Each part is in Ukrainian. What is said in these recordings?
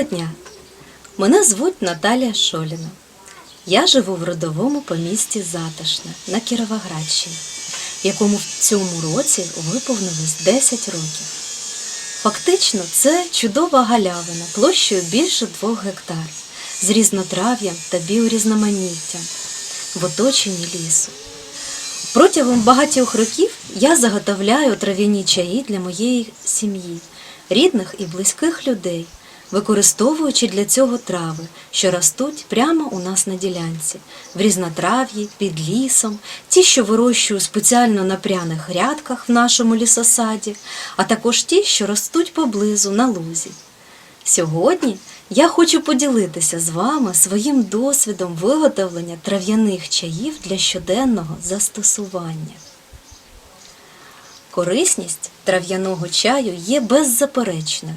Доброго дня! Мене звуть Наталія Шоліна. Я живу в родовому помісті Затишне на Кіровоградщині, якому в цьому році виповнилось 10 років. Фактично, це чудова галявина площею більше двох гектар з різнотрав'ям та біорізноманіттям в оточенні лісу. Протягом багатьох років я заготовляю трав'яні чаї для моєї сім'ї, рідних і близьких людей, використовуючи для цього трави, що ростуть прямо у нас на ділянці, в різнотрав'ї, під лісом, ті, що вирощую спеціально на пряних грядках в нашому лісосаді, а також ті, що ростуть поблизу на лузі. Сьогодні я хочу поділитися з вами своїм досвідом виготовлення трав'яних чаїв для щоденного застосування. Корисність трав'яного чаю є беззаперечною.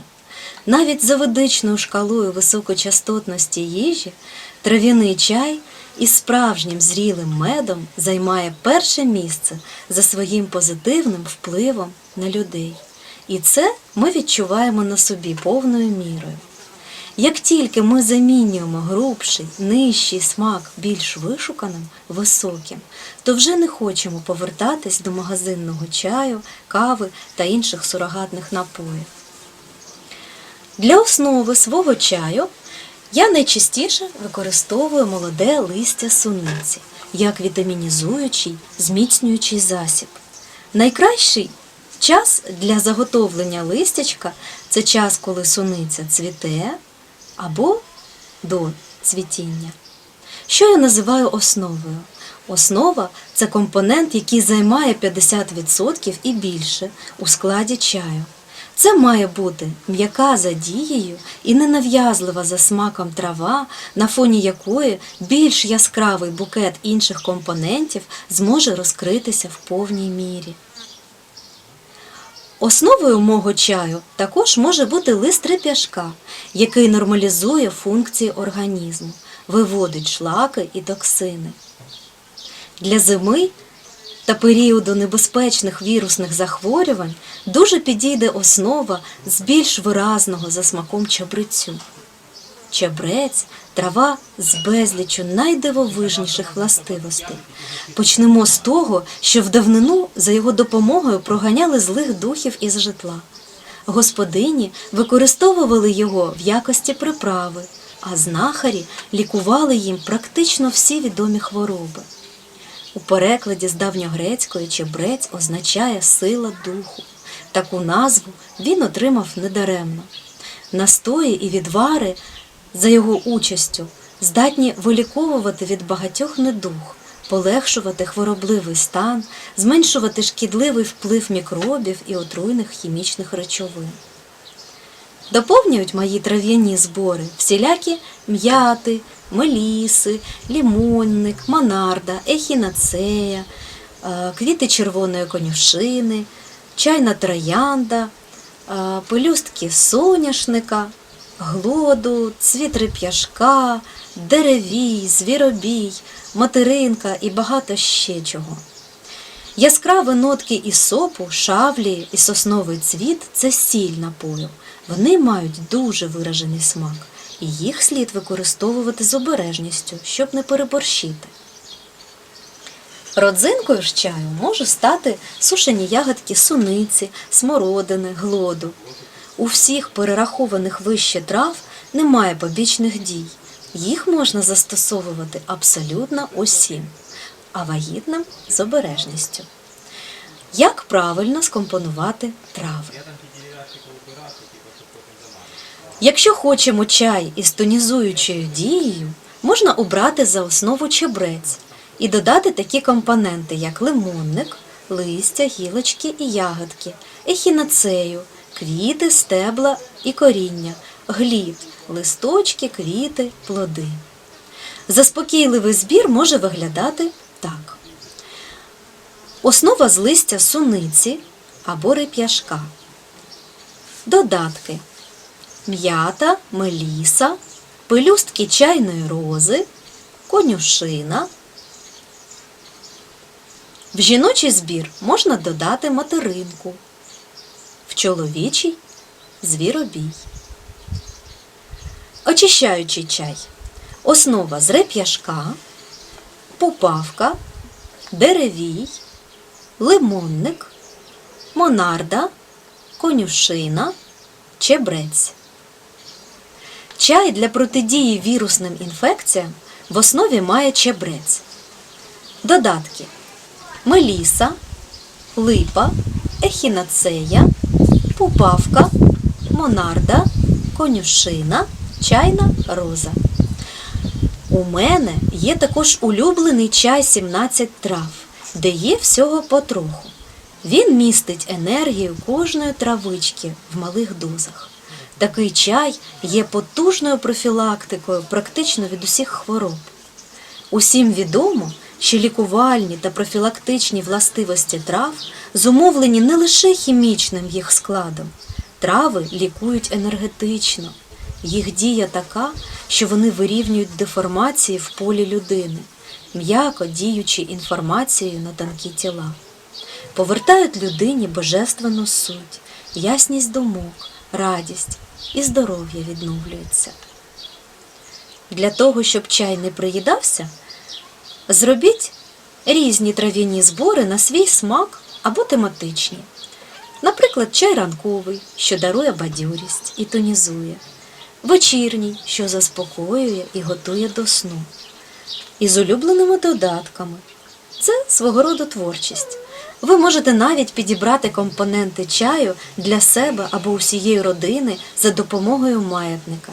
Навіть за ведичною шкалою високочастотності їжі трав'яний чай із справжнім зрілим медом займає перше місце за своїм позитивним впливом на людей. І це ми відчуваємо на собі повною мірою. Як тільки ми замінюємо грубший, нижчий смак більш вишуканим, високим, то вже не хочемо повертатись до магазинного чаю, кави та інших сурогатних напоїв. Для основи свого чаю я найчастіше використовую молоде листя суниці як вітамінізуючий, зміцнюючий засіб. Найкращий час для заготовлення листячка це час, коли суниця цвіте або до цвітіння. Що я називаю основою? Основа це компонент, який займає 50% і більше у складі чаю. Це має бути м'яка за дією і ненав'язлива за смаком трава, на фоні якої більш яскравий букет інших компонентів зможе розкритися в повній мірі. Основою мого чаю також може бути лист реп'яшка, який нормалізує функції організму, виводить шлаки і токсини. Для зими та періоду небезпечних вірусних захворювань дуже підійде основа з більш виразного за смаком чабрецю. Чабрець трава з безліччю найдивовижніших властивостей. Почнемо з того, що в давнину за його допомогою проганяли злих духів із житла. Господині використовували його в якості приправи, а знахарі лікували їм практично всі відомі хвороби. У перекладі з давньогрецької чебрець означає сила духу. Таку назву він отримав недаремно. Настої і відвари за його участю здатні виліковувати від багатьох недуг, полегшувати хворобливий стан, зменшувати шкідливий вплив мікробів і отруйних хімічних речовин. Доповнюють мої трав'яні збори всілякі м'яти, меліси, лімонник, монарда, ехінацея, е, квіти червоної конюшини, чайна троянда, е, пелюстки соняшника, глоду, цвіт реп'яшка, деревій, звіробій, материнка і багато ще чого. Яскраві нотки ісопу, шавлі і сосновий цвіт це сіль напою. Вони мають дуже виражений смак, і їх слід використовувати з обережністю, щоб не переборщити. Родзинкою ж чаю може стати сушені ягодки суниці, смородини, глоду. У всіх перерахованих вище трав немає побічних дій. Їх можна застосовувати абсолютно усім, а вагітним з обережністю. Як правильно скомпонувати трави? Якщо хочемо чай із тонізуючою дією, можна обрати за основу чебрець і додати такі компоненти, як лимонник, листя, гілочки і ягодки, ехінацею, квіти, стебла і коріння, глід, листочки, квіти, плоди. Заспокійливий збір може виглядати так: основа з листя суниці або реп'яшка. Додатки м'ята, меліса, пелюстки чайної рози, конюшина. В жіночий збір можна додати материнку, в чоловічий звіробій. Очищаючий чай. Основа з реп'яшка, пупавка, деревій, лимонник, монарда, конюшина, чебрець. Чай для протидії вірусним інфекціям в основі має чебрець. Додатки: меліса, липа, ехінацея, пупавка, монарда, конюшина, чайна роза. У мене є також улюблений чай 17 трав, де є всього потроху. Він містить енергію кожної травички в малих дозах. Такий чай є потужною профілактикою практично від усіх хвороб. Усім відомо, що лікувальні та профілактичні властивості трав зумовлені не лише хімічним їх складом. Трави лікують енергетично. Їх дія така, що вони вирівнюють деформації в полі людини, м'яко діючи інформацією на тонкі тіла. Повертають людині божественну суть, ясність думок, радість і здоров'я відновлюється. Для того, щоб чай не приїдався, зробіть різні трав'яні збори на свій смак або тематичні. Наприклад, чай ранковий, що дарує бадьорість і тонізує, вечірній, що заспокоює і готує до сну, із улюбленими додатками. Це свого роду творчість. Ви можете навіть підібрати компоненти чаю для себе або усієї родини за допомогою маятника.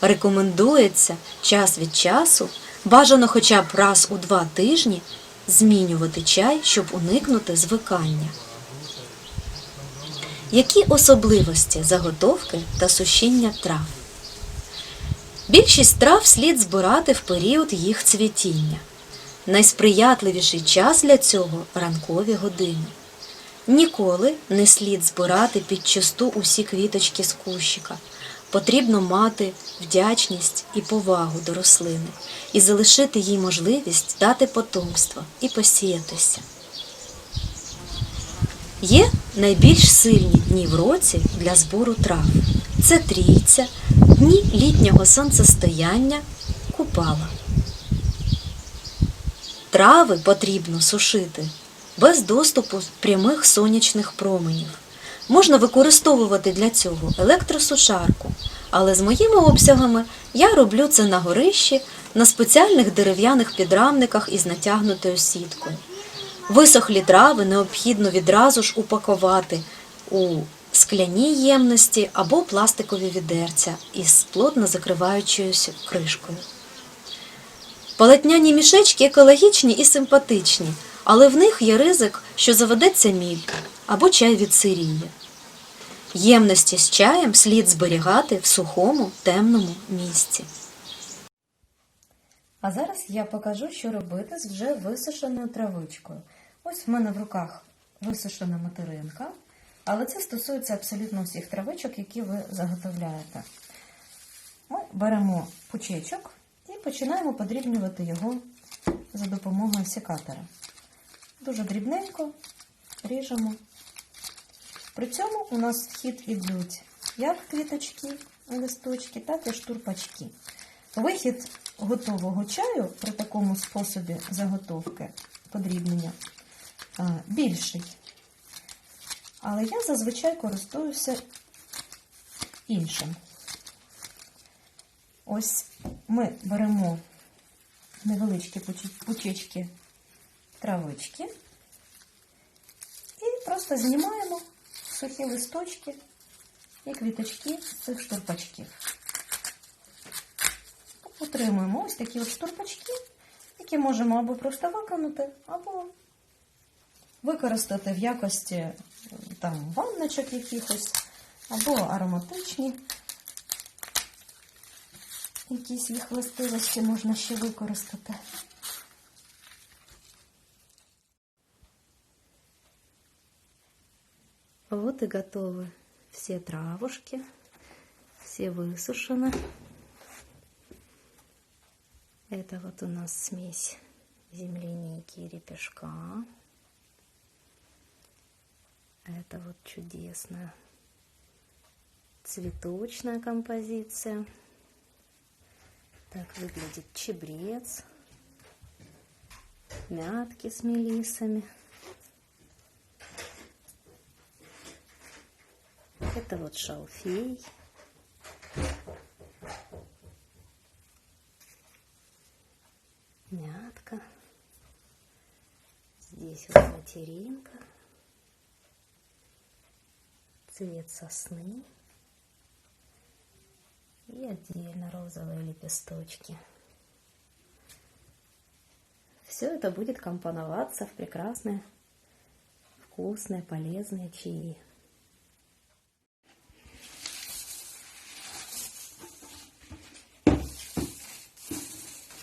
Рекомендується час від часу, бажано хоча б раз у два тижні, змінювати чай, щоб уникнути звикання. Які особливості заготовки та сушіння трав? Більшість трав слід збирати в період їх цвітіння. Найсприятливіший час для цього ранкові години. Ніколи не слід збирати під часту усі квіточки з кущика. Потрібно мати вдячність і повагу до рослини і залишити їй можливість дати потомство і посіятися. Є найбільш сильні дні в році для збору трав. Це трійця, дні літнього сонцестояння, купала. Трави потрібно сушити без доступу прямих сонячних променів. Можна використовувати для цього електросушарку, але з моїми обсягами я роблю це на горищі на спеціальних дерев'яних підрамниках із натягнутою сіткою. Висохлі трави необхідно відразу ж упакувати у скляні ємності або пластикові відерця із плотно закриваючою кришкою. Полотняні мішечки екологічні і симпатичні, але в них є ризик, що заведеться міль або чай відсиріє. Ємності з чаєм слід зберігати в сухому темному місці. А зараз я покажу, що робити з вже висушеною травичкою. Ось в мене в руках висушена материнка, але це стосується абсолютно всіх травичок, які ви заготовляєте. Ми беремо пучечок починаємо подрібнювати його за допомогою секатора. Дуже дрібненько ріжемо. При цьому у нас в хід ідуть як квіточки, листочки, так і штурпачки. Вихід готового чаю при такому способі заготовки подрібнення більший. Але я зазвичай користуюся іншим. Ось ми беремо невеличкі пучечки травички і просто знімаємо сухі листочки і квіточки цих штурпачків. Отримуємо ось такі от штурпачки, які можемо або просто виконати, або використати в якості там ванночок якихось, або ароматичні. Якісь їх властивості можна ще використати. Вот и готовы все травушки, все высушены. Это вот у нас смесь земляники и репешка. Это вот чудесная цветочная композиция. Так выглядит чебрец, мятки с мелисами. Это вот шалфей. Мятка. Здесь вот материнка. Цвет сосны. И отдельно розовые лепесточки. Все это будет компоноваться в прекрасные, вкусные, полезные чаи.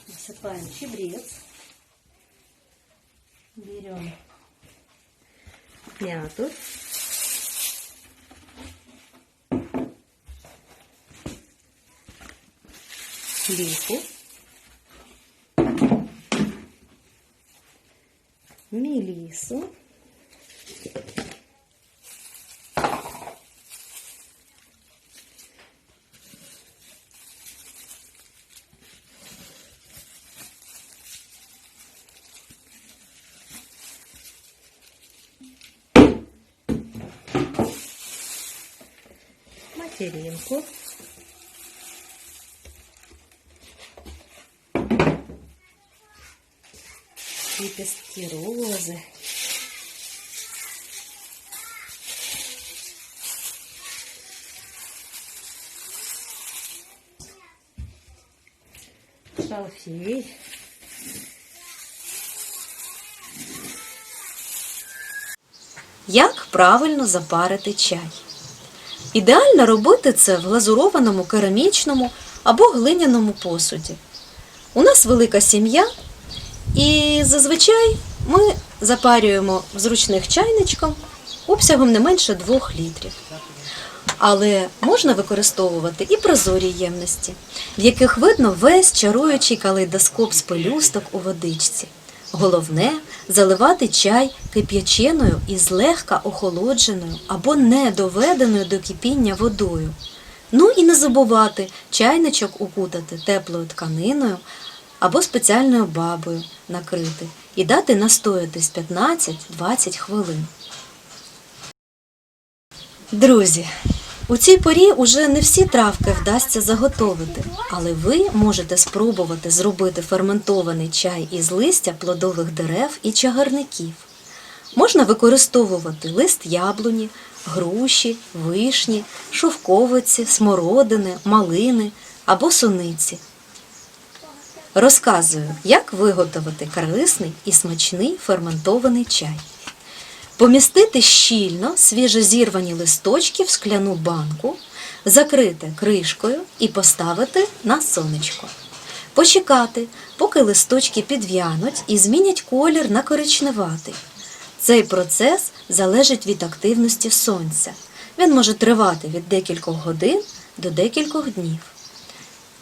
Насыпаем чебрец. Берем мяту. Липу. Мелису. материнку. Лепестки розы. Шалфей. Як правильно запарити чай? Ідеально робити це в глазурованому керамічному або глиняному посуді. У нас велика сім'я, і зазвичай ми запарюємо в зручних чайничком обсягом не менше 2 літрів. Але можна використовувати і прозорі ємності, в яких видно весь чаруючий калейдоскоп з пелюсток у водичці. Головне заливати чай кип'яченою і злегка охолодженою або не доведеною до кипіння водою. Ну і не забувати чайничок укутати теплою тканиною або спеціальною бабою накрити і дати настоятись 15-20 хвилин. Друзі, у цій порі уже не всі травки вдасться заготовити, але ви можете спробувати зробити ферментований чай із листя плодових дерев і чагарників. Можна використовувати лист яблуні, груші, вишні, шовковиці, смородини, малини або суниці. Розказую, як виготовити корисний і смачний ферментований чай. Помістити щільно свіжозірвані листочки в скляну банку, закрити кришкою і поставити на сонечко. Почекати, поки листочки підв'януть і змінять колір на коричневатий. Цей процес залежить від активності сонця. Він може тривати від декількох годин до декількох днів.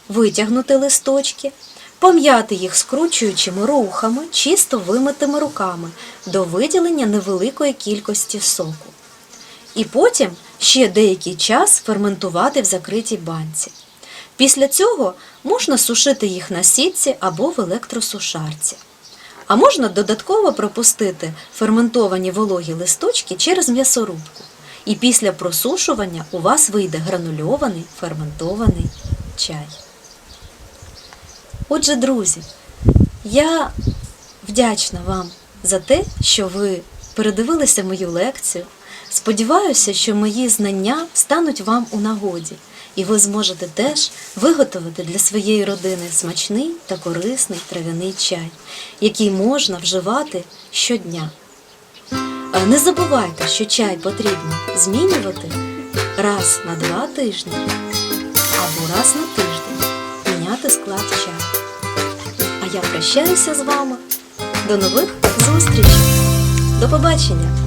Витягнути листочки, пом'яти їх скручуючими рухами, чисто вимитими руками до виділення невеликої кількості соку. І потім ще деякий час ферментувати в закритій банці. Після цього можна сушити їх на сітці або в електросушарці. А можна додатково пропустити ферментовані вологі листочки через м'ясорубку. І після просушування у вас вийде гранульований ферментований чай. Отже, друзі, я вдячна вам за те, що ви передивилися мою лекцію. Сподіваюся, що мої знання стануть вам у нагоді, і ви зможете теж виготовити для своєї родини смачний та корисний трав'яний чай, який можна вживати щодня. Не забувайте, що чай потрібно змінювати раз на два тижні або раз на тиждень міняти склад чаю. А я прощаюся з вами. До нових зустрічей. До побачення!